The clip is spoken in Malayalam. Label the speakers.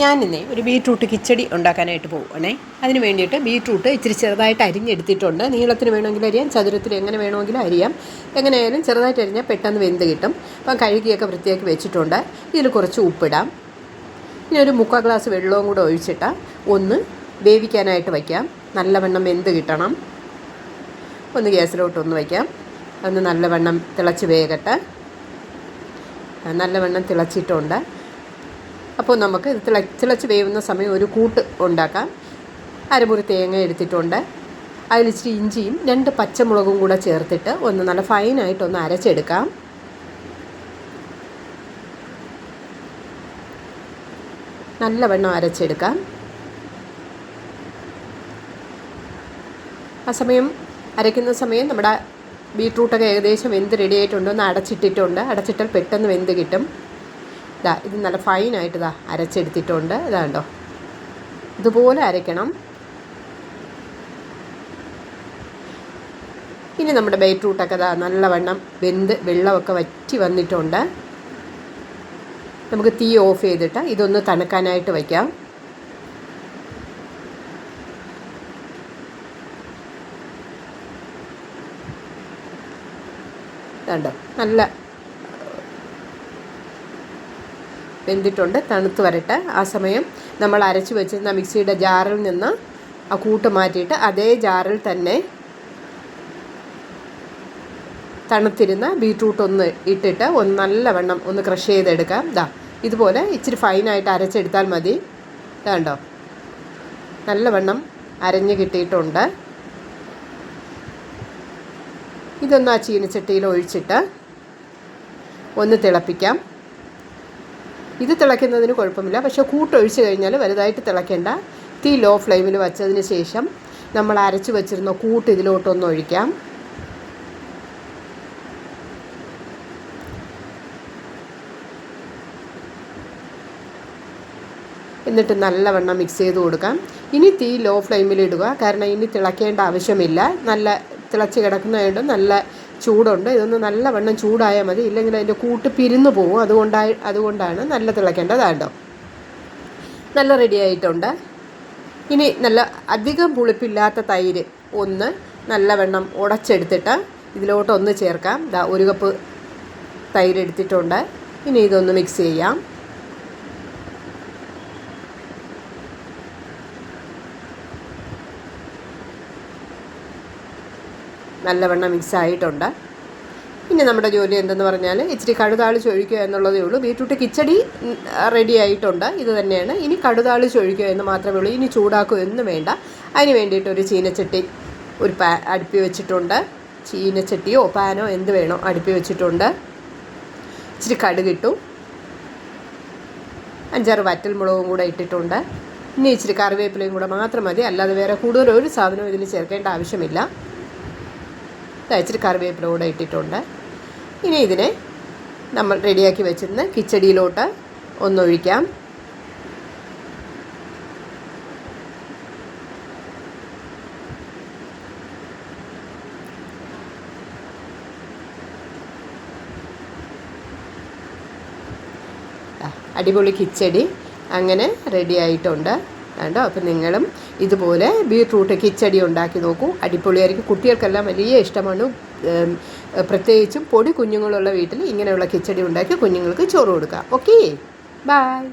Speaker 1: ഞാനിന്നേ ഒരു ബീട്രൂട്ട് കിച്ചടി ഉണ്ടാക്കാനായിട്ട് പോവുകയാണേ അതിന് വേണ്ടിയിട്ട് ബീട്രൂട്ട് ഇച്ചിരി ചെറുതായിട്ട് അരിഞ്ഞെടുത്തിട്ടുണ്ട്. നീളത്തിന് വേണമെങ്കിലും അരിയാം ചതുരത്തിൽ എങ്ങനെ വേണമെങ്കിലും അരിയാം. എങ്ങനെയായാലും ചെറുതായിട്ട് അരിഞ്ഞാൽ പെട്ടെന്ന് വെന്ത് കിട്ടും. അപ്പം കഴുകിയൊക്കെ വൃത്തിയാക്കി വെച്ചിട്ടുണ്ട്. ഇതിൽ കുറച്ച് ഉപ്പിടാം. ഇനി ഒരു മുക്കാൽ ഗ്ലാസ് വെള്ളവും കൂടെ ഒഴിച്ചിട്ട് ഒന്ന് വേവിക്കാനായിട്ട് വയ്ക്കാം. നല്ലവണ്ണം വെന്ത് കിട്ടണം. ഒന്ന് ഗ്യാസിലോട്ട് ഒന്ന് വയ്ക്കാം. ഒന്ന് നല്ലവണ്ണം തിളച്ച് വേകട്ടെ. നല്ലവണ്ണം തിളച്ചിട്ടുണ്ട്. അപ്പോൾ നമുക്ക് ഇത് തിള തിളച്ച് വേവുന്ന സമയം ഒരു കൂട്ട് ഉണ്ടാക്കാം. അരമുറി തേങ്ങ എടുത്തിട്ടുണ്ട്. അതിലിച്ചിരി ഇഞ്ചിയും രണ്ട് പച്ചമുളകും കൂടെ ചേർത്തിട്ട് ഒന്ന് നല്ല ഫൈനായിട്ടൊന്ന് അരച്ചെടുക്കാം. നല്ലവണ്ണം അരച്ചെടുക്കാം. ആ സമയം അരയ്ക്കുന്ന സമയം നമ്മുടെ ബീട്രൂട്ടൊക്കെ ഏകദേശം വെന്ത് റെഡി ഒന്ന് അടച്ചിട്ടിട്ടുണ്ട്. അടച്ചിട്ടാൽ പെട്ടെന്ന് വെന്ത് കിട്ടും. ഇതാ ഇത് നല്ല ഫൈനായിട്ട് ഇതാ അരച്ചെടുത്തിട്ടുണ്ട്. ഇതാണ്ടോ ഇതുപോലെ അരയ്ക്കണം. ഇനി നമ്മുടെ ബീറ്റ്റൂട്ടൊക്കെ ഇതാ നല്ലവണ്ണം വെന്ത് വെള്ളമൊക്കെ വറ്റി വന്നിട്ടുണ്ട്. നമുക്ക് തീ ഓഫ് ചെയ്തിട്ട് ഇതൊന്ന് തണുക്കാനായിട്ട് വയ്ക്കാം. കണ്ടോ? നല്ല വെന്തിട്ടുണ്ട്. തണുത്ത് വരട്ടെ. ആ സമയം നമ്മൾ അരച്ച് വെച്ചിരുന്ന മിക്സിയുടെ ജാറിൽ നിന്ന് ആ കൂട്ട് മാറ്റിയിട്ട് അതേ ജാറിൽ തന്നെ തണുത്തിരുന്ന ബീട്രൂട്ട് ഒന്ന് ഇട്ടിട്ട് ഒന്ന് നല്ലവണ്ണം ഒന്ന് ക്രഷ് ചെയ്തെടുക്കാം. ഇതാ ഇതുപോലെ ഇച്ചിരി ഫൈനായിട്ട് അരച്ചെടുത്താൽ മതി. ഇതാണ്ടോ നല്ലവണ്ണം അരഞ്ഞ് കിട്ടിയിട്ടുണ്ട്. ഇതൊന്ന് ആ ചീനച്ചട്ടിയിൽ ഒഴിച്ചിട്ട് ഒന്ന് തിളപ്പിക്കാം. ഇത് തിളയ്ക്കുന്നതിന് കുഴപ്പമില്ല. പക്ഷേ കൂട്ടൊഴിച്ച് കഴിഞ്ഞാൽ വലുതായിട്ട് തിളയ്ക്കേണ്ട. തീ ലോ ഫ്ലെയിമിൽ വച്ചതിന് ശേഷം നമ്മൾ അരച്ച് വെച്ചിരുന്ന കൂട്ട് ഇതിലോട്ടൊന്ന് ഒഴിക്കാം. എന്നിട്ട് നല്ലവണ്ണം മിക്സ് ചെയ്ത് കൊടുക്കാം. ഇനി തീ ലോ ഫ്ലെയിമിൽ ഇടുക. കാരണം ഇനി തിളയ്ക്കേണ്ട ആവശ്യമില്ല. നല്ല തിളച്ച് കിടക്കുന്നതുകൊണ്ട് നല്ല ചൂടുണ്ട്. ഇതൊന്ന് നല്ലവണ്ണം ചൂടായാൽ മതി. ഇല്ലെങ്കിൽ അതിന്റെ കൂട്ട് പിരിന്നു പോകും. അതുകൊണ്ടായി അതുകൊണ്ടാണ് നല്ല തിളയ്ക്കേണ്ടതാണ്ടോ നല്ല റെഡി ആയിട്ടുണ്ട്. ഇനി നല്ല അധികം പുളിപ്പില്ലാത്ത തൈര് ഒന്ന് നല്ലവണ്ണം ഉടച്ചെടുത്തിട്ട് ഇതിലോട്ടൊന്ന് ചേർക്കാം. ദാ ഒരു കപ്പ് തൈര് എടുത്തിട്ടുണ്ട്. ഇനി ഇതൊന്ന് മിക്സ് ചെയ്യാം. നല്ലവണ്ണം മിക്സ് ആയിട്ടുണ്ട് ഇനി നമ്മുടെ ജോലി എന്തെന്ന് പറഞ്ഞാൽ ഇച്ചിരി കടുതാളിച്ച് ഒഴിക്കുക എന്നുള്ളതേ ഉള്ളൂ. ബീട്രൂട്ട് കിച്ചടി റെഡി ആയിട്ടുണ്ട്. ഇത് തന്നെയാണ്. ഇനി കടുതാളിച്ച് ഒഴിക്കുക എന്ന് മാത്രമേ ഉള്ളൂ. ഇനി ചൂടാക്കുക എന്നും വേണ്ട. അതിന് വേണ്ടിയിട്ട് ഒരു ചീനച്ചട്ടി ഒരു പാ അടുപ്പി വെച്ചിട്ടുണ്ട്. ചീനച്ചട്ടിയോ പാനോ എന്ത് വേണോ അടുപ്പി വെച്ചിട്ടുണ്ട്. ഇച്ചിരി കടുകിട്ടു അഞ്ചാറ് വറ്റൽ മുളകും കൂടെ ഇട്ടിട്ടുണ്ട്. ഇനി ഇച്ചിരി കറിവേപ്പിലയും കൂടെ മാത്രം മതി. അല്ലാതെ വേറെ കൂടുതൽ ഒരു സാധനവും ഇതിൽ ചേർക്കേണ്ട ആവശ്യമില്ല. ഇച്ചിരി കറിവേപ്പില കൂടെ ഇട്ടിട്ടുണ്ട്. ഇനി ഇതിനെ നമ്മൾ റെഡിയാക്കി വെച്ചിരുന്ന കിച്ചടിയിലോട്ട് ഒന്നൊഴിക്കാം. അടിപൊളി കിച്ചടി അങ്ങനെ റെഡി ആയിട്ടുണ്ട് കണ്ടോ അപ്പം നിങ്ങളും ഇതുപോലെ ബീട്രൂട്ട് കിച്ചടി ഉണ്ടാക്കി നോക്കൂ. അടിപൊളിയായിരിക്കും. കുട്ടികൾക്കെല്ലാം വലിയ ഇഷ്ടമാണ്. പ്രത്യേകിച്ചും പൊടി കുഞ്ഞുങ്ങളുള്ള വീട്ടിൽ ഇങ്ങനെയുള്ള കിച്ചടി ഉണ്ടാക്കി കുഞ്ഞുങ്ങൾക്ക് ചോറ് കൊടുക്കുക ഓക്കേ? ബായ്